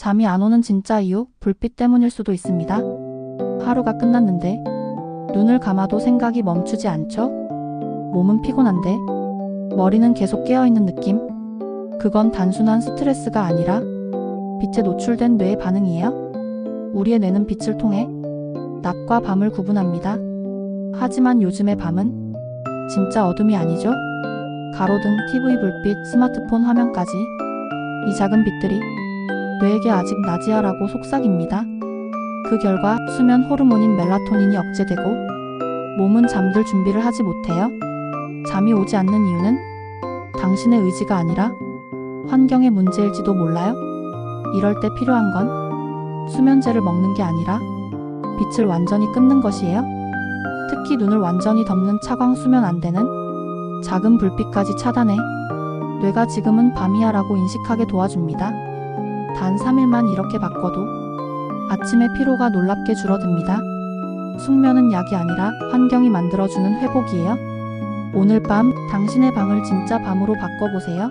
잠이 안 오는 진짜 이유, 불빛 때문일 수도 있습니다. 하루가 끝났는데, 눈을 감아도 생각이 멈추지 않죠? 몸은 피곤한데, 머리는 계속 깨어있는 느낌? 그건 단순한 스트레스가 아니라, 빛에 노출된 뇌의 반응이에요. 우리의 뇌는 빛을 통해, 낮과 밤을 구분합니다. 하지만 요즘의 밤은, 진짜 어둠이 아니죠? 가로등, TV 불빛, 스마트폰 화면까지, 이 작은 빛들이, 뇌에게 아직 낮이야라고 속삭입니다. 그 결과 수면 호르몬인 멜라토닌이 억제되고 몸은 잠들 준비를 하지 못해요. 잠이 오지 않는 이유는 당신의 의지가 아니라 환경의 문제일지도 몰라요. 이럴 때 필요한 건 수면제를 먹는 게 아니라 빛을 완전히 끊는 것이에요. 특히 눈을 완전히 덮는 차광 수면 안대는 작은 불빛까지 차단해 뇌가 지금은 밤이야라고 인식하게 도와줍니다. 단 3일만 이렇게 바꿔도 아침의 피로가 놀랍게 줄어듭니다. 숙면은 약이 아니라 환경이 만들어주는 회복이에요. 오늘 밤 당신의 방을 진짜 밤으로 바꿔보세요.